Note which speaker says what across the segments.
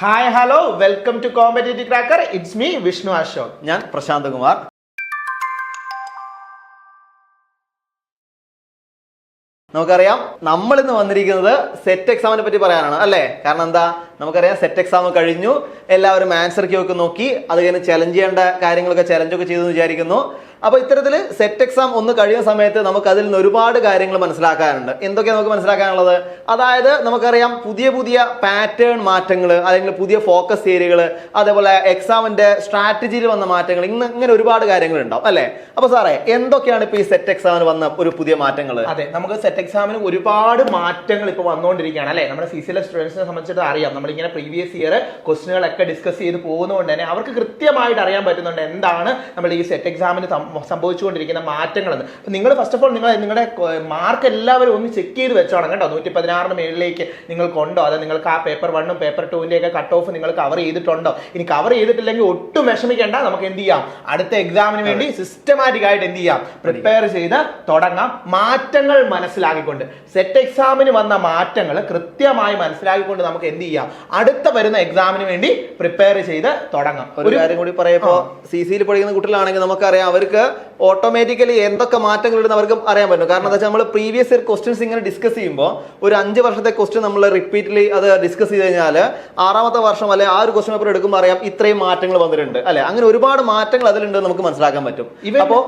Speaker 1: Hi hello welcome to competitive cracker it's me Vishnu Ashok
Speaker 2: ഞാൻ പ്രശാന്ത് കുമാർ. നമുക്കറിയാം നമ്മൾ ഇന്ന് വന്നിരിക്കുന്നത് സെറ്റ് എക്സാമിനെ പറ്റി പറയാനാണ് അല്ലേ? കാരണം എന്താ? നമുക്കറിയാം സെറ്റ് എക്സാം കഴിഞ്ഞു. എല്ലാവരും ആൻസർ ക്യൂ ഒക്കെ നോക്കി. അത് കഴിഞ്ഞ് ചലഞ്ച് ചെയ്യേണ്ട കാര്യങ്ങളൊക്കെ ചലഞ്ചൊക്കെ ചെയ്തു വിചാരിക്കുന്നു. അപ്പൊ ഇത്തരത്തിൽ സെറ്റ് എക്സാം ഒന്ന് കഴിയുന്ന സമയത്ത് നമുക്ക് അതിൽ നിന്ന് ഒരുപാട് കാര്യങ്ങൾ മനസ്സിലാക്കാനുണ്ട്. എന്തൊക്കെയാണ് നമുക്ക് മനസ്സിലാക്കാനുള്ളത്? അതായത് നമുക്കറിയാം പുതിയ പുതിയ പാറ്റേൺ മാറ്റങ്ങൾ അല്ലെങ്കിൽ പുതിയ ഫോക്കസ് ഏരിയകൾ അതേപോലെ എക്സാമിന്റെ സ്ട്രാറ്റജിയിൽ വന്ന മാറ്റങ്ങൾ ഇന്ന് ഇങ്ങനെ ഒരുപാട് കാര്യങ്ങൾ ഉണ്ടാവും അല്ലേ? അപ്പൊ സാറേ എന്തൊക്കെയാണ് ഇപ്പൊ ഈ സെറ്റ് എക്സാമിന് വന്ന ഒരു പുതിയ മാറ്റങ്ങൾ
Speaker 1: അതെ നമുക്ക് സെറ്റ് എക്സാമിന് ഒരുപാട് മാറ്റങ്ങൾ ഇപ്പൊ വന്നുകൊണ്ടിരിക്കുകയാണ് അല്ലേ? നമ്മുടെ സി സി എൽ സ്റ്റുഡൻസിനെ സംബന്ധിച്ചിട്ട് അറിയാം നമ്മളിങ്ങനെ പ്രീവിയസ് ഇയർ ക്വസ്റ്റിനുകളൊക്കെ ഡിസ്കസ് ചെയ്ത് പോകുന്നതുകൊണ്ട് തന്നെ അവർക്ക് കൃത്യമായിട്ട് അറിയാൻ പറ്റുന്നുണ്ട് എന്താണ് നമ്മൾ ഈ സെറ്റ് എക്സാമിന് സംഭവിച്ചുകൊണ്ടിരിക്കുന്ന മാറ്റങ്ങളെന്ന്. അപ്പോൾ നിങ്ങൾ ഫസ്റ്റ് ഓഫ് ഓൾ നിങ്ങൾ നിങ്ങളുടെ മാർക്ക് എല്ലാവരും ഒന്ന് ചെക്ക് ചെയ്ത് വെച്ചോണം കേട്ടോ. നൂറ്റി പതിനാറിന് മേളിലേക്ക് നിങ്ങൾക്കുണ്ടോ അത് നിങ്ങൾക്ക് ആ പേപ്പർ വണ്ണും പേപ്പർ ടുവിന്റെ ഒക്കെ കട്ട് ഓഫ് നിങ്ങൾ കവർ ചെയ്തിട്ടുണ്ടോ? ഇനി കവർ ചെയ്തിട്ടില്ലെങ്കിൽ ഒട്ടും വിഷമിക്കേണ്ട. നമുക്ക് എന്ത് ചെയ്യാം? അടുത്ത എക്സാമിന് വേണ്ടി സിസ്റ്റമാറ്റിക് ആയിട്ട് എന്ത് ചെയ്യാം? പ്രിപ്പയർ ചെയ്ത് തുടങ്ങാം. മാറ്റങ്ങൾ മനസ്സിലാക്കിക്കൊണ്ട്. സെറ്റ് എക്സാമിന് വന്ന മാറ്റങ്ങൾ കൃത്യമായി മനസ്സിലാക്കിക്കൊണ്ട് നമുക്ക് എന്ത് ചെയ്യാം? അടുത്ത വരുന്ന എക്സാമിന് വേണ്ടി പ്രിപ്പയർ ചെയ്ത് തുടങ്ങാം.
Speaker 2: ഒരു കാര്യം കൂടി പറയുമ്പോൾ സി സിയിൽ പഠിക്കുന്ന കുട്ടികളാണെങ്കിൽ നമുക്കറിയാം അവർക്ക് ഓട്ടോമാറ്റിക്കലി എന്തൊക്കെ മാറ്റങ്ങൾ ഉണ്ടെന്ന് അവർക്ക് അറിയാൻ പറ്റും. കാരണം എന്താ വെച്ചാൽ നമ്മൾ പ്രീവിയസ് ഇയർ ക്വസ്റ്റ്യൻസ് ഇങ്ങനെ ഡിസ്കസ് ചെയ്യുമ്പോൾ ഒരു അഞ്ച് വർഷത്തെ ക്വസ്റ്റ്യൻ നമ്മൾ റിപ്പീറ്റ്ലി അത് ഡിസ്കസ് ചെയ്ത് കഴിഞ്ഞാൽ ആറാമത്തെ വർഷം അല്ലെ ആ ഒരു ക്വസ്റ്റ്യൻ പേപ്പർ എടുക്കുമ്പോൾ അറിയാം ഇത്രയും മാറ്റങ്ങൾ വന്നിട്ടുണ്ട് അല്ലെ? അങ്ങനെ ഒരുപാട് മാറ്റങ്ങൾ അതിലുണ്ട് നമുക്ക് മനസ്സിലാക്കാൻ പറ്റും.
Speaker 1: അപ്പോൾ
Speaker 2: അപ്പോ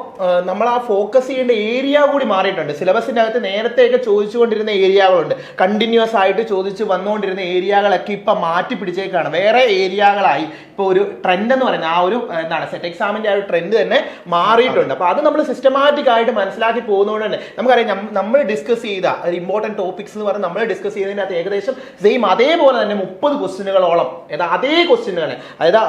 Speaker 1: നമ്മൾ ആ ഫോക്കസ് ചെയ്യേണ്ട ഏരിയ കൂടി മാറിയിട്ടുണ്ട്. സിലബസിന്റെ അകത്ത് നേരത്തെയൊക്കെ ചോദിച്ചുകൊണ്ടിരുന്ന ഏരിയകളുണ്ട് കണ്ടിന്യൂസ് ആയിട്ട് ചോദിച്ച് വന്നുകൊണ്ടിരുന്ന ഏരിയകളൊക്കെ ഇപ്പൊ മാറ്റി പിടിച്ചേക്കാണ്. വേറെ ഏരിയകളായി ഇപ്പൊ ഒരു ട്രെൻഡ് എന്ന് പറയുന്നത് ആ ഒരു എന്താണ് സെറ്റ് എക്സാമിന്റെ ആ ഒരു ട്രെൻഡ് തന്നെ മാറിയിട്ടുണ്ട് അപ്പൊ അത് നമ്മൾ സിസ്റ്റമാറ്റിക് ആയിട്ട് മനസ്സിലാക്കി പോകുന്നതുകൊണ്ട് തന്നെ നമുക്കറിയാം നമ്മൾ ഡിസ്കസ് ചെയ്ത ഇമ്പോർട്ടന്റ് ടോപ്പിക്സ് എന്ന് പറഞ്ഞാൽ നമ്മൾ ഡിസ്കസ് ചെയ്തതിനകത്ത് ഏകദേശം സെയിം അതേപോലെ തന്നെ മുപ്പത് ക്വസ്റ്റിനുകളോളം ഏതാ അതേ ക്വസ്റ്റിനുകൾ അതായത്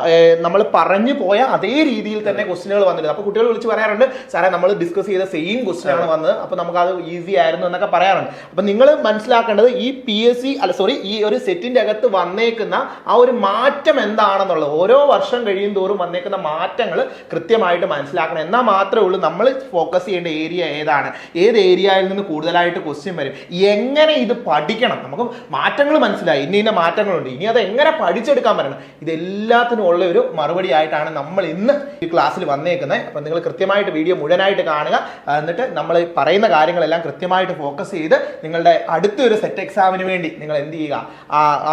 Speaker 1: നമ്മൾ പറഞ്ഞു പോയ അതേ രീതിയിൽ തന്നെ ക്വസ്റ്റിനുകൾ വന്നിട്ടുണ്ട് അപ്പൊ കുട്ടികൾ വിളിച്ച് പറയാറുണ്ട് സാറേ നമ്മൾ ഡിസ്കസ് ചെയ്ത സെയിം ക്വസ്റ്റിനാണ് വന്നത്. അപ്പൊ നമുക്ക് അത് ഈസി ആയിരുന്നു എന്നൊക്കെ പറയാറുണ്ട്. അപ്പൊ നിങ്ങൾ മനസ്സിലാക്കേണ്ടത് ഈ പി എസ് സി അല്ല സോറി ഈ ഒരു സെറ്റിന്റെ അകത്ത് വന്നേക്കുന്ന ആ ഒരു മാറ്റം എന്താണെന്നുള്ളത് ഓരോ വർഷം കഴിയും തോറും വന്നേക്കുന്ന മാറ്റങ്ങൾ കൃത്യമായിട്ട് മനസ്സിലാക്കണം. എന്നാൽ മാത്രമേ ഉള്ളൂ. നമ്മൾ ഫോക്കസ് ചെയ്യേണ്ട ഏരിയ ഏതാണ്? ഏത് ഏരിയയിൽ നിന്ന് കൂടുതലായിട്ട് ക്വസ്റ്റ്യൻ വരും? എങ്ങനെ ഇത് പഠിക്കണം? നമുക്ക് മാറ്റങ്ങൾ മനസ്സിലായി. ഇന്ന ഇന്ന മാറ്റങ്ങളുണ്ട്. ഇനി അത് എങ്ങനെ പഠിച്ചെടുക്കാൻ പറ്റണം? ഇതെല്ലാത്തിനും ഉള്ള ഒരു മറുപടി ആയിട്ടാണ് നമ്മൾ ഇന്ന് ഈ ക്ലാസ്സിൽ വന്നേക്കുന്നത്. അപ്പം നിങ്ങൾ കൃത്യമായിട്ട് വീഡിയോ മുഴുവനായിട്ട് കാണുക. എന്നിട്ട് നമ്മൾ പറയുന്ന കാര്യങ്ങളെല്ലാം കൃത്യമായിട്ട് ഫോക്കസ് ചെയ്ത് നിങ്ങളുടെ അടുത്തൊരു സെറ്റ് എക്സാമിന് വേണ്ടി നിങ്ങൾ എന്ത് ചെയ്യുക?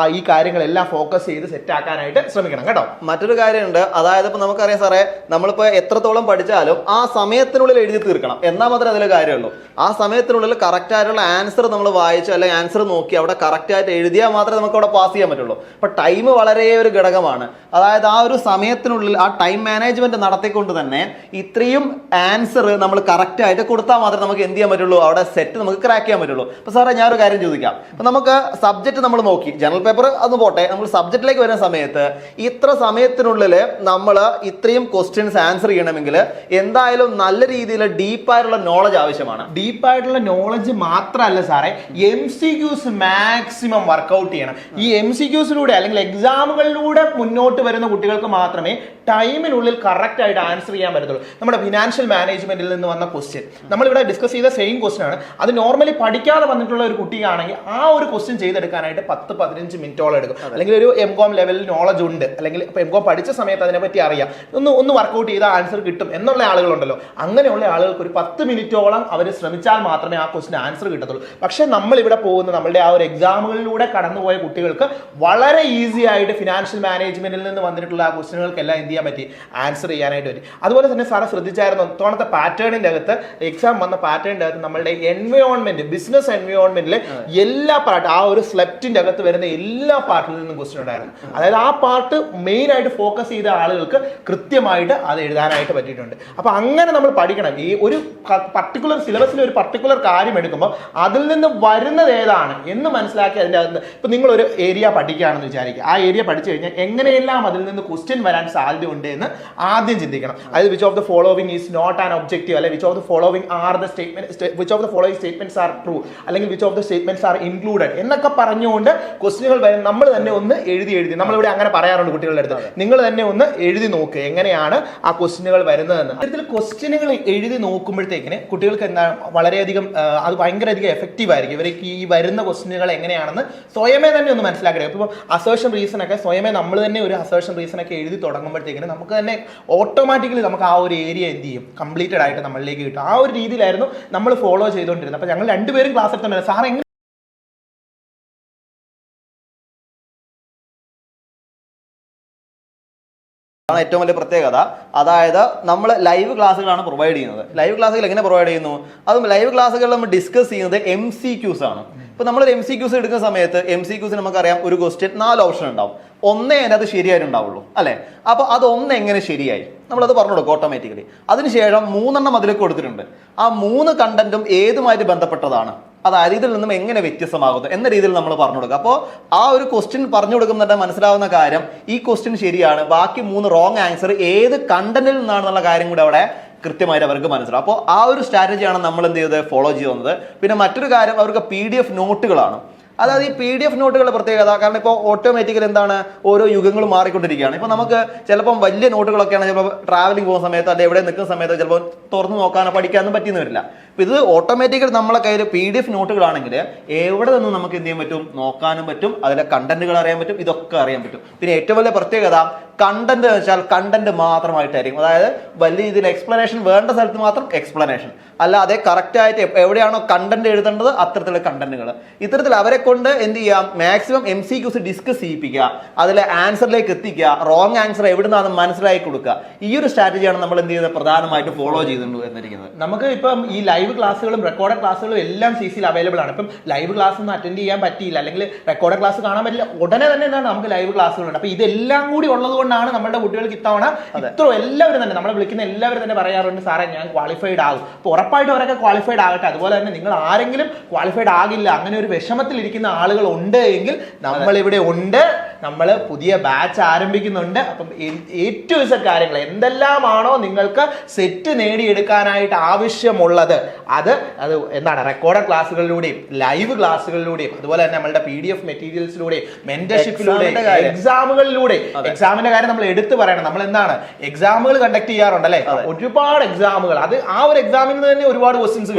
Speaker 1: ഈ കാര്യങ്ങളെല്ലാം ഫോക്കസ് ചെയ്ത് സെറ്റ് ആക്കാനായിട്ട് ശ്രമിക്കണം. കേട്ടോ?
Speaker 2: മറ്റൊരു കാര്യമുണ്ട്. അതായത് ഇപ്പോൾ നമുക്കറിയാം സാറേ നമ്മളിപ്പോൾ എത്രത്തോളം പഠിച്ചാലും ആ സമയത്തിനുള്ളിൽ എഴുതി തീർക്കണം. എന്നാൽ മാത്രമേ അതിലെ കാര്യമുള്ളൂ. ആ സമയത്തിനുള്ളിൽ കറക്റ്റ് ആയിട്ടുള്ള ആൻസർ നമ്മൾ വായിച്ചു അല്ലെങ്കിൽ ആൻസർ നോക്കി അവിടെ കറക്റ്റ് ആയിട്ട് എഴുതിയാൽ മാത്രമേ നമുക്ക് അവിടെ പാസ് ചെയ്യാൻ പറ്റുള്ളൂ. അപ്പൊ ടൈം വളരെ ഒരു ഘടകമാണ്. അതായത് ആ ഒരു സമയത്തിനുള്ളിൽ ആ ടൈം മാനേജ്മെന്റ് നടത്തിക്കൊണ്ട് തന്നെ ഇത്രയും ആൻസർ നമ്മൾ കറക്റ്റ് ആയിട്ട് കൊടുത്താൽ മാത്രമേ നമുക്ക് എന്ത് ചെയ്യാൻ പറ്റുള്ളൂ? അവിടെ സെറ്റ് നമുക്ക് ക്രാക്ക് ചെയ്യാൻ പറ്റുള്ളൂ. അപ്പൊ സാറേ ഞാനൊരു കാര്യം ചോദിക്കാം. അപ്പൊ നമുക്ക് സബ്ജക്ട് നമ്മൾ നോക്കി. ജനറൽ പേപ്പർ അത് പോട്ടെ. നമ്മൾ സബ്ജക്റ്റിലേക്ക് വരുന്ന സമയത്ത് ഇത്ര സമയത്തിനുള്ളിൽ നമ്മൾ ഇത്രയും ക്വസ്റ്റ്യൻസ് ആൻസർ ചെയ്യണമെങ്കിൽ എന്തായാലും നല്ല രീതിയിൽ ഡീപ്പായിട്ടുള്ള നോളജ് ആവശ്യമാണ്.
Speaker 1: ഡീപ്പ് ആയിട്ടുള്ള നോളജ് മാത്രമല്ല സാറേ M C Qs maximum work out ചെയ്യണം. ഈ എം സി ക്യൂസിലൂടെ അല്ലെങ്കിൽ എക്സാമുകളിലൂടെ മുന്നോട്ട് വരുന്ന കുട്ടികൾക്ക് മാത്രമേ ടൈമിനുള്ളിൽ കറക്റ്റ് ആയിട്ട് ആൻസർ ചെയ്യാൻ പറ്റത്തുള്ളൂ. നമ്മുടെ ഫിനാൻഷ്യൽ മാനേജ്മെന്റിൽ നിന്ന് വന്ന ക്വസ്റ്റ്യൻ നമ്മളിവിടെ ഡിസ്കസ് ചെയ്ത സെയിം ക്വസ്റ്റ്യൻ ആണ്. അത് നോർമലി പഠിക്കാതെ വന്നിട്ടുള്ള ഒരു കുട്ടിയാണെങ്കിൽ ആ ഒരു ക്വസ്റ്റ്യൻ ചെയ്തെടുക്കാനായിട്ട് പത്ത് പതിനഞ്ച് മിനിറ്റോളം എടുക്കും. അല്ലെങ്കിൽ ഒരു എം കോം ലെവലിൽ നോളജ് ഉണ്ട്. അല്ലെങ്കിൽ എം കോം പഠിച്ച സമയത്ത് അതിനെപ്പറ്റി അറിയാം. ഒന്ന് ഒന്ന് വർക്കൗട്ട് ചെയ്ത ആൻസർ കിട്ടും എന്നുള്ള ആളുകളുണ്ടല്ലോ. അങ്ങനെയുള്ള ആളുകൾക്ക് ഒരു പത്ത് മിനിറ്റോളം അവർ ശ്രമിച്ചാൽ മാത്രമേ ആ ക്വസ്റ്റിന് ആൻസർ കിട്ടത്തുള്ളൂ. പക്ഷേ നമ്മൾ ഇവിടെ പോകുന്ന നമ്മളുടെ ആ ഒരു എക്സാമുകളിലൂടെ കടന്നുപോയ കുട്ടികൾക്ക് വളരെ ഈസി ആയിട്ട് ഫിനാൻഷ്യൽ മാനേജ്മെന്റിൽ നിന്ന് വന്നിട്ടുള്ള ആ ക്വസ്റ്റിനുകൾക്കെല്ലാം എന്ത് ചെയ്യാൻ പറ്റി? ആൻസർ ചെയ്യാനായിട്ട് പറ്റി. അതുപോലെ തന്നെ സാറ് ശ്രദ്ധിച്ചായിരുന്നു? ഇത്തവണത്തെ പാറ്റേണിന്റെ അകത്ത് എക്സാം വന്ന പാറ്റേണിന്റെ അകത്ത് നമ്മളുടെ എൻവയോൺമെന്റ് ബിസിനസ് എൻവയോൺമെന്റിലെ എല്ലാ പാർട്ട് ആ ഒരു സ്ലെപ്റ്റിന്റെ അകത്ത് വരുന്ന എല്ലാ പാർട്ടിൽ നിന്നും ക്വസ്റ്റ്യൻ ഉണ്ടായിരുന്നു. അതായത് ആ പാർട്ട് മെയിൻ ആയിട്ട് ഫോക്കസ് ചെയ്ത ആളുകൾക്ക് കൃത്യമായിട്ട് അത് എഴുതാനായിട്ട് പറ്റിയിട്ടുണ്ട്. അപ്പൊ അങ്ങനെ നമ്മൾ പഠിക്കണം. ഈ ഒരു പർട്ടിക്കുലർ സിലബസിൽ ഒരു പർട്ടിക്കുലർ കാര്യം എടുക്കുമ്പോൾ അതിൽ നിന്ന് വരുന്നത് ഏതാണ് എന്ന് മനസ്സിലാക്കി അതിന്റെ അകത്ത് ഇപ്പൊ നിങ്ങൾ ഒരു ഏരിയ പഠിക്കുകയാണെന്ന് വിചാരിക്കുക. ആ ഏരിയ പഠിച്ചു കഴിഞ്ഞാൽ എങ്ങനെയെല്ലാം അതിൽ നിന്ന് ക്വസ്റ്റ്യൻ വരാൻ സാധ്യതയുണ്ട് എന്ന് ആദ്യം ചിന്തിക്കണം. അതായത് which of the following is not an objective അല്ലെങ്കിൽ which of the following are the statement which of the following statements are true അല്ലെങ്കിൽ which of the statements are included എന്നൊക്കെ പറഞ്ഞുകൊണ്ട് ക്വസ്റ്റ്യനുകൾ വരും നമ്മൾ തന്നെ ഒന്ന് എഴുതി എഴുതി. നമ്മളിവിടെ അങ്ങനെ പറയാറുണ്ട് കുട്ടികളുടെ അടുത്ത്. നിങ്ങൾ തന്നെ ഒന്ന് എഴുതി നോക്ക് എങ്ങനെയാണ് ആ ക്വസ്റ്റ്യനുകൾ വരുന്നതെന്ന്. ഇത്തരത്തിൽ ക്വസ്റ്റ്യനുകൾ എഴുതി നോക്കുമ്പോഴത്തേക്കിന് കുട്ടികൾക്ക് എന്താ വളരെയധികം അത് ഭയങ്കരധികം എഫക്റ്റീവ് ആയിരിക്കും. ഇവർക്ക് ഈ വരുന്ന ക്വസ്റ്റ്യനുകൾ എങ്ങനെയാണെന്ന് സ്വയമേ തന്നെ ഒന്ന് മനസ്സിലാക്കണം. ഇപ്പോൾ അസേഷൻ റീസൺ ഒക്കെ സ്വയമേ നമ്മൾ തന്നെ ഒരു അസേഷൻ റീസൺ ഒക്കെ എഴുതി തുടങ്ങുമ്പോഴത്തേക്കിന് നമുക്ക് തന്നെ ഓട്ടോമാറ്റിക്കലി നമുക്ക് ആ ഒരു ഏരിയ എന്ത് ചെയ്യും? കംപ്ലീറ്റഡ് ആയിട്ട് നമ്മളിലേക്ക് കിട്ടും. ആ ഒരു രീതിയിലായിരുന്നു നമ്മൾ ഫോളോ ചെയ്തുകൊണ്ടിരുന്നത്. അപ്പോൾ ഞങ്ങൾ രണ്ടുപേരും ക്ലാസ് എടുത്തുണ്ടായിരുന്നു സാർ എങ്ങനെ
Speaker 2: ആണ് ഏറ്റവും വലിയ പ്രത്യേകത. അതായത് നമ്മൾ ലൈവ് ക്ലാസ്സുകളാണ് പ്രൊവൈഡ് ചെയ്യുന്നത്. ലൈവ് ക്ലാസ്സുകൾ എങ്ങനെ പ്രൊവൈഡ് ചെയ്യുന്നു? അതും ലൈവ് ക്ലാസ്സുകൾ നമ്മൾ ഡിസ്കസ് ചെയ്യുന്നത് എം സി ക്യൂസ് ആണ്. ഇപ്പൊ നമ്മൾ എം സി ക്യൂസ് എടുക്കുന്ന സമയത്ത് എം സി ക്യൂസ് നമുക്കറിയാം ഒരു ക്വസ്റ്റ്യൻ നാല് ഓപ്ഷൻ ഉണ്ടാവും. ഒന്നേ അതിനകത്ത് ശരിയായിട്ടുണ്ടാവുള്ളൂ. അല്ലെ? അപ്പൊ അത് ഒന്ന് എങ്ങനെ ശരിയായി? നമ്മളത് പറഞ്ഞു കൊടുക്കും ഓട്ടോമാറ്റിക്കലി അതിനുശേഷം മൂന്നെണ്ണം അതിലേക്ക് കൊടുത്തിട്ടുണ്ട്. ആ മൂന്ന് കണ്ടന്റും ഏതുമായിട്ട് ബന്ധപ്പെട്ടതാണ്? അതായത് ഇതിൽ നിന്നും എങ്ങനെ വ്യത്യസ്തമാകുന്നു എന്ന രീതിയിൽ നമ്മൾ പറഞ്ഞു കൊടുക്കുക. അപ്പോൾ ആ ഒരു ക്വസ്റ്റ്യൻ പറഞ്ഞു കൊടുക്കുന്നുണ്ട് മനസ്സിലാവുന്ന കാര്യം ഈ ക്വസ്റ്റ്യൻ ശരിയാണ് ബാക്കി മൂന്ന് റോങ് ആൻസർ ഏത് കണ്ടന്റിൽ നിന്നാണെന്നുള്ള കാര്യം കൂടെ അവിടെ കൃത്യമായിട്ട് അവർക്ക് മനസ്സിലാവും. അപ്പോൾ ആ ഒരു സ്ട്രാറ്റജിയാണ് നമ്മൾ എന്ത് ചെയ്തത്? ഫോളോ ചെയ്യുന്നത് പിന്നെ മറ്റൊരു കാര്യം അവർക്ക് പി ഡി എഫ് നോട്ടുകളാണ് അതായത് ഈ പി ഡി എഫ് നോട്ടുകളുടെ പ്രത്യേകത. കാരണം ഇപ്പോൾ ഓട്ടോമാറ്റിക്കൽ എന്താണ് ഓരോ യുഗങ്ങൾ മാറിക്കൊണ്ടിരിക്കുകയാണ്. ഇപ്പോൾ നമുക്ക് ചിലപ്പം വലിയ നോട്ടുകളൊക്കെയാണ് ചിലപ്പോൾ ട്രാവലിംഗ് പോകുന്ന സമയത്ത് അല്ലെങ്കിൽ എവിടെ നിൽക്കുന്ന സമയത്ത് ചിലപ്പോൾ തുറന്നു നോക്കാനോ പഠിക്കാനോ പറ്റിയെന്ന് വരില്ല. അപ്പോൾ ഇത് ഓട്ടോമാറ്റിക്കലി നമ്മളെ കയ്യിൽ പി ഡി എഫ് നോട്ടുകളാണെങ്കിൽ എവിടെ നിന്നും നമുക്ക് എന്ത് ചെയ്യാൻ പറ്റും? നോക്കാനും പറ്റും. അതിലെ കണ്ടന്റുകൾ അറിയാൻ പറ്റും. ഇതൊക്കെ അറിയാൻ പറ്റും. പിന്നെ ഏറ്റവും വലിയ പ്രത്യേകത കണ്ടന്റ് എന്ന് വെച്ചാൽ കണ്ടന്റ് മാത്രമായിട്ടായിരിക്കും. അതായത് വലിയ രീതിയിൽ എക്സ്പ്ലനേഷൻ വേണ്ട സ്ഥലത്ത് മാത്രം എക്സ്പ്ലനേഷൻ അല്ലാതെ കറക്റ്റായിട്ട് എവിടെയാണോ കണ്ടന്റ് എഴുതേണ്ടത് അത്തരത്തിലുള്ള കണ്ടന്റുകൾ ഇത്തരത്തിൽ അവരെ കൊണ്ട് എന്ത് ചെയ്യാം? Maximum M C Qs discuss ചെയ്യിപ്പിക്കുക. അതിലെ ആൻസറിലേക്ക് എത്തിക്കുക. റോങ് ആൻസർ എവിടുന്നാണെന്ന് മനസ്സിലാക്കി കൊടുക്കുക. ഈ ഒരു സ്ട്രാറ്റജിയാണ് നമ്മൾ എന്ത് ചെയ്യുന്നത്? പ്രധാനമായിട്ട് ഫോളോ ചെയ്തിട്ടുണ്ട് എന്നിരിക്കുന്നത്
Speaker 1: നമുക്ക് ഇപ്പം ഈ ലൈവ് ക്ലാസ്സുകളും റെക്കോർഡ് ക്ലാസ്സുകളും എല്ലാം സി സിയിൽ അവൈലബിൾ ആണ്. ഇപ്പം ലൈവ് ക്ലാസ് ഒന്നും അറ്റൻഡ് ചെയ്യാൻ പറ്റിയില്ല. അല്ലെങ്കിൽ റെക്കോർഡ് ക്ലാസ് കാണാൻ പറ്റില്ല. ഉടനെ തന്നെ എന്താണ്? നമുക്ക് ലൈവ് ക്ലാസ്സുകളുണ്ട് അപ്പൊ ഇതെല്ലാം കൂടി ഉള്ളത് കൊണ്ടാണ് നമ്മുടെ കുട്ടികൾക്ക് ഇത്തവണ ഇത്ര എല്ലാവരും തന്നെ നമ്മളെ വിളിക്കുന്ന എല്ലാവരും തന്നെ പറയാറുണ്ട് സാറേ ഞാൻ ക്വാളിഫൈഡ് ആകും. അപ്പൊ ഉറപ്പായിട്ടും അവരൊക്കെ ക്വാളിഫൈഡ് ആകട്ടെ. അതുപോലെ തന്നെ നിങ്ങൾ ആരെങ്കിലും ക്വാളിഫൈഡ് ആകില്ല. അങ്ങനെ ഒരു വിഷമത്തിൽ ഇരിക്കുന്ന ആളുകൾ ഉണ്ട് എങ്കിൽ നമ്മൾ ഇവിടെ ഉണ്ട് നമ്മൾ പുതിയ ബാച്ച് ആരംഭിക്കുന്നുണ്ട്. അപ്പം ഏറ്റവും ഇസ കാര്യങ്ങൾ എന്തെല്ലാമാണോ നിങ്ങൾക്ക് സെറ്റ് നേടിയെടുക്കാനായിട്ട് ആവശ്യമുള്ളത്. അത് അത് എന്താണ്? റെക്കോർഡ് ക്ലാസ്സുകളിലൂടെയും ലൈവ് ക്ലാസ്സുകളിലൂടെയും അതുപോലെ തന്നെ നമ്മളുടെ പി ഡി എഫ് മെറ്റീരിയൽസിലൂടെയും മെന്റർഷിപ്പിലൂടെ. എക്സാമുകളിലൂടെ എക്സാമിന്റെ കാര്യം. നമ്മൾ എടുത്തു പറയണം. നമ്മൾ എന്താണ് എക്സാമുകൾ കണ്ടക്ട് ചെയ്യാറുണ്ട് ചെയ്യാറുണ്ടല്ലേ ഒരുപാട് എക്സാമുകൾ അത് ആ ഒരു എക്സാമിൽ നിന്ന് തന്നെ ഒരുപാട് ക്വസ്റ്റ്യൻസ്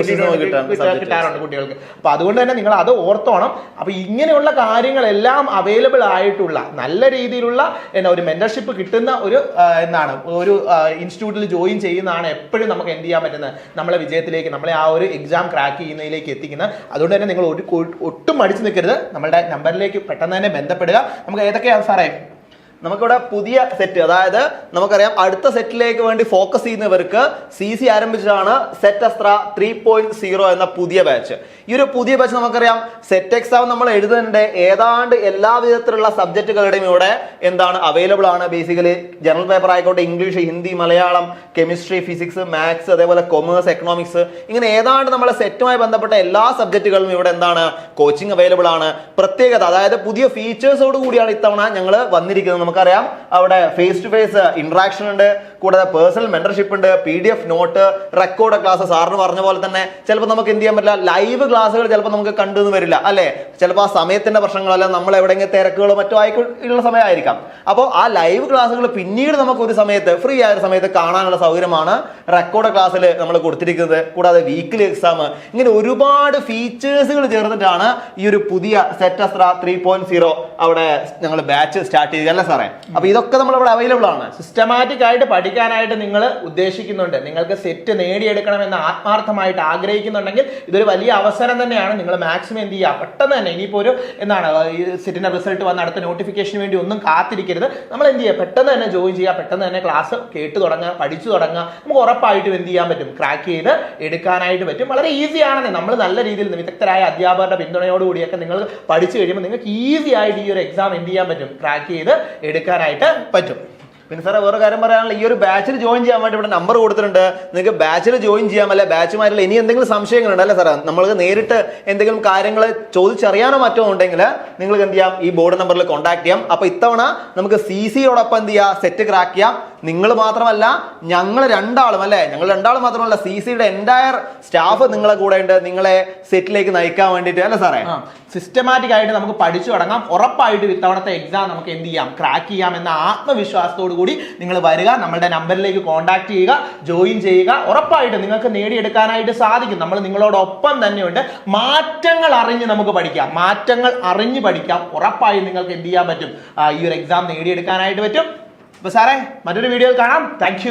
Speaker 2: കിട്ടാറുണ്ട്
Speaker 1: കുട്ടികൾക്ക്. അപ്പൊ അതുകൊണ്ട് തന്നെ നിങ്ങൾ അത് ഓർത്തോണം. അപ്പൊ ഇങ്ങനെയുള്ള കാര്യങ്ങളെല്ലാം അവൈലബിൾ ആയിട്ടുള്ള നല്ല രീതിയിലുള്ള എന്നാ ഒരു മെന്റർഷിപ്പ് കിട്ടുന്ന ഒരു എന്താണ് ഒരു ഇൻസ്റ്റിറ്റ്യൂട്ടിൽ ജോയിൻ ചെയ്യുന്നതാണ് എപ്പോഴും നമുക്ക് എന്ത് ചെയ്യാൻ പറ്റുന്നത്? നമ്മളെ വിജയത്തിലേക്ക് നമ്മളെ ആ ഒരു എക്സാം ക്രാക്ക് ചെയ്യുന്നതിലേക്ക് എത്തിക്കുന്നത്. അതുകൊണ്ട് തന്നെ നിങ്ങൾ ഒരു ഒട്ടും മടിച്ചു നിൽക്കരുത്. നമ്മളുടെ നമ്പറിലേക്ക് പെട്ടെന്ന് തന്നെ ബന്ധപ്പെടുക. നമുക്ക് ഏതൊക്കെയാണ് സാറേ?
Speaker 2: നമുക്കിവിടെ പുതിയ സെറ്റ് അതായത് നമുക്കറിയാം അടുത്ത സെറ്റിലേക്ക് വേണ്ടി ഫോക്കസ് ചെയ്യുന്നവർക്ക് C C ആരംഭിച്ചതാണ് SET Astra three point zero എന്ന പുതിയ ബാച്ച് ഈ ഒരു പുതിയ ബാച്ച് നമുക്കറിയാം സെറ്റ് എക്സാം നമ്മൾ എഴുതുന്നുണ്ട്. ഏതാണ്ട് എല്ലാ വിധത്തിലുള്ള സബ്ജക്റ്റുകളുടെയും ഇവിടെ എന്താണ് അവൈലബിൾ ആണ്. ബേസിക്കലി ജനറൽ പേപ്പർ ആയിക്കോട്ടെ English Hindi Malayalam chemistry physics maths അതേപോലെ കൊമേഴ്സ് എക്കണോമിക്സ് ഇങ്ങനെ ഏതാണ്ട് നമ്മളെ സെറ്റുമായി ബന്ധപ്പെട്ട എല്ലാ സബ്ജക്റ്റുകളും ഇവിടെ എന്താണ് കോച്ചിങ് അവൈലബിൾ ആണ്. പ്രത്യേകത അതായത് പുതിയ ഫീച്ചേഴ്സോട് കൂടിയാണ് ഇത്തവണ ഞങ്ങൾ വന്നിരിക്കുന്നത്. നമുക്കറിയാം. അവിടെ ഫേസ് ടു ഫേസ് ഇന്ററാക്ഷൻ ഉണ്ട്. കൂടാതെ പേഴ്സണൽ മെന്റർഷിപ്പ് ഉണ്ട്. P D F note record class സാറിന് പറഞ്ഞ പോലെ തന്നെ ചിലപ്പോൾ നമുക്ക് എന്ത് ചെയ്യാൻ പറ്റില്ല. ലൈവ് ക്ലാസ്സുകൾ ചിലപ്പോൾ നമുക്ക് കണ്ടെന്ന് വരില്ല അല്ലെ? ചിലപ്പോൾ ആ സമയത്തിന്റെ പ്രശ്നങ്ങളല്ല നമ്മൾ എവിടെയെങ്കിലും തിരക്കുകളോ മറ്റോ ആയിക്കുള്ള സമയമായിരിക്കാം. അപ്പോൾ ആ ലൈവ് ക്ലാസ്സുകൾ പിന്നീട് നമുക്ക് ഒരു സമയത്ത് ഫ്രീ ആയ ഒരു സമയത്ത് കാണാനുള്ള സൗകര്യമാണ് റെക്കോർഡ് ക്ലാസ്സിൽ നമ്മൾ കൊടുത്തിരിക്കുന്നത്. കൂടാതെ വീക്കിലി എക്സാം ഇങ്ങനെ ഒരുപാട് ഫീച്ചേഴ്സുകൾ ചേർന്നിട്ടാണ് ഈ ഒരു പുതിയ set Astra three point zero അവിടെ ഞങ്ങൾ ബാച്ച് സ്റ്റാർട്ട് ചെയ്തത് അല്ലേ സാറേ അപ്പൊ ഇതൊക്കെ നമ്മൾ ഇവിടെ അവൈലബിൾ ആണ്.
Speaker 1: സിസ്റ്റമാറ്റിക് ആയിട്ട് പഠിക്കാനായിട്ട് നിങ്ങൾ ഉദ്ദേശിക്കുന്നുണ്ട്. നിങ്ങൾക്ക് സെറ്റ് നേടിയെടുക്കണം എന്ന് ആത്മാർത്ഥമായിട്ട് ആഗ്രഹിക്കുന്നുണ്ടെങ്കിൽ ഇതൊരു വലിയ അവസരം തന്നെയാണ്. നിങ്ങൾ മാക്സിമം എന്ത് ചെയ്യുക? പെട്ടെന്ന് തന്നെ ഇനിയിപ്പോൾ ഒരു എന്താണ് ഈ സെറ്റിന്റെ റിസൾട്ട് വന്ന അടുത്ത നോട്ടിഫിക്കേഷന് വേണ്ടി ഒന്നും കാത്തിരിക്കരുത്. നമ്മൾ എന്ത് ചെയ്യുക? പെട്ടെന്ന് തന്നെ ജോയിൻ ചെയ്യുക. പെട്ടെന്ന് തന്നെ ക്ലാസ് കേട്ട് തുടങ്ങുക പഠിച്ചു തുടങ്ങുക. നമുക്ക് ഉറപ്പായിട്ടും എന്ത് ചെയ്യാൻ പറ്റും? ക്രാക്ക് ചെയ്ത് എടുക്കാനായിട്ട് പറ്റും. വളരെ ഈസി ആണെന്ന് നമ്മൾ നല്ല രീതിയിൽ വിദഗ്ധരായ അധ്യാപകരുടെ പിന്തുണയോടുകൂടിയൊക്കെ നിങ്ങൾ പഠിച്ചു കഴിയുമ്പോൾ നിങ്ങൾക്ക് ഈസി ആയിട്ട് ഈ ഒരു എക്സാം എന്ത് ചെയ്യാൻ പറ്റും? ക്രാക്ക് ചെയ്ത് എടുക്കാനായിട്ട് പറ്റും.
Speaker 2: പിന്നെ സാറേ വേറെ കാര്യം പറയാനുള്ള ഈ ഒരു ബാച്ചിൽ ജോയിൻ ചെയ്യാൻ വേണ്ടി ഇവിടെ നമ്പർ കൊടുത്തിട്ടുണ്ട്. നിങ്ങൾക്ക് ബാച്ചിൽ ജോയിൻ ചെയ്യാം അല്ലെ? ബാച്ചുമായിട്ടുള്ള ഇനി എന്തെങ്കിലും സംശയങ്ങളുണ്ട് അല്ലേ സാറേ? നമ്മൾക്ക് നേരിട്ട് എന്തെങ്കിലും കാര്യങ്ങൾ ചോദിച്ചറിയാനോ മറ്റോ ഉണ്ടെങ്കിൽ നിങ്ങൾക്ക് എന്ത് ചെയ്യാം? ഈ ബോർഡ് നമ്പറിൽ കോൺടാക്ട് ചെയ്യാം. അപ്പോൾ ഇത്തവണ നമുക്ക് സി സിയോടൊപ്പം എന്ത് ചെയ്യാം? സെറ്റ് ക്രാക്ക് ചെയ്യാം. നിങ്ങൾ മാത്രമല്ല ഞങ്ങൾ രണ്ടാളും അല്ലേ? ഞങ്ങൾ രണ്ടാളും മാത്രമല്ല സി സിയുടെ എന്റയർ സ്റ്റാഫ് നിങ്ങളെ കൂടെ ഉണ്ട്. നിങ്ങളെ സെറ്റിലേക്ക് നയിക്കാൻ വേണ്ടിയിട്ട് അല്ലേ സാറേ?
Speaker 1: സിസ്റ്റമാറ്റിക് ആയിട്ട് നമുക്ക് പഠിച്ചു തുടങ്ങാം. ഉറപ്പായിട്ട് ഇത്തവണത്തെ എക്സാം നമുക്ക് എന്ത് ചെയ്യാം? ക്രാക്ക് ചെയ്യാം എന്ന ആത്മവിശ്വാസത്തോടു കൂടി നിങ്ങൾ വരിക നമ്മളുടെ നമ്പറിലേക്ക് കോൺടാക്ട് ചെയ്യുക ജോയിൻ ചെയ്യുക. ഉറപ്പായിട്ട് നിങ്ങൾക്ക് നേടിയെടുക്കാനായിട്ട് സാധിക്കും. നമ്മൾ നിങ്ങളോടൊപ്പം തന്നെയുണ്ട്. മാറ്റങ്ങൾ അറിഞ്ഞ് നമുക്ക് പഠിക്കാം. മാറ്റങ്ങൾ അറിഞ്ഞ് പഠിക്കാം. ഉറപ്പായും നിങ്ങൾക്ക് എന്ത് ചെയ്യാൻ പറ്റും? ഈ ഒരു എക്സാം നേടിയെടുക്കാനായിട്ട് പറ്റും. അപ്പൊ സാറേ മറ്റൊരു വീഡിയോയിൽ കാണാം. താങ്ക്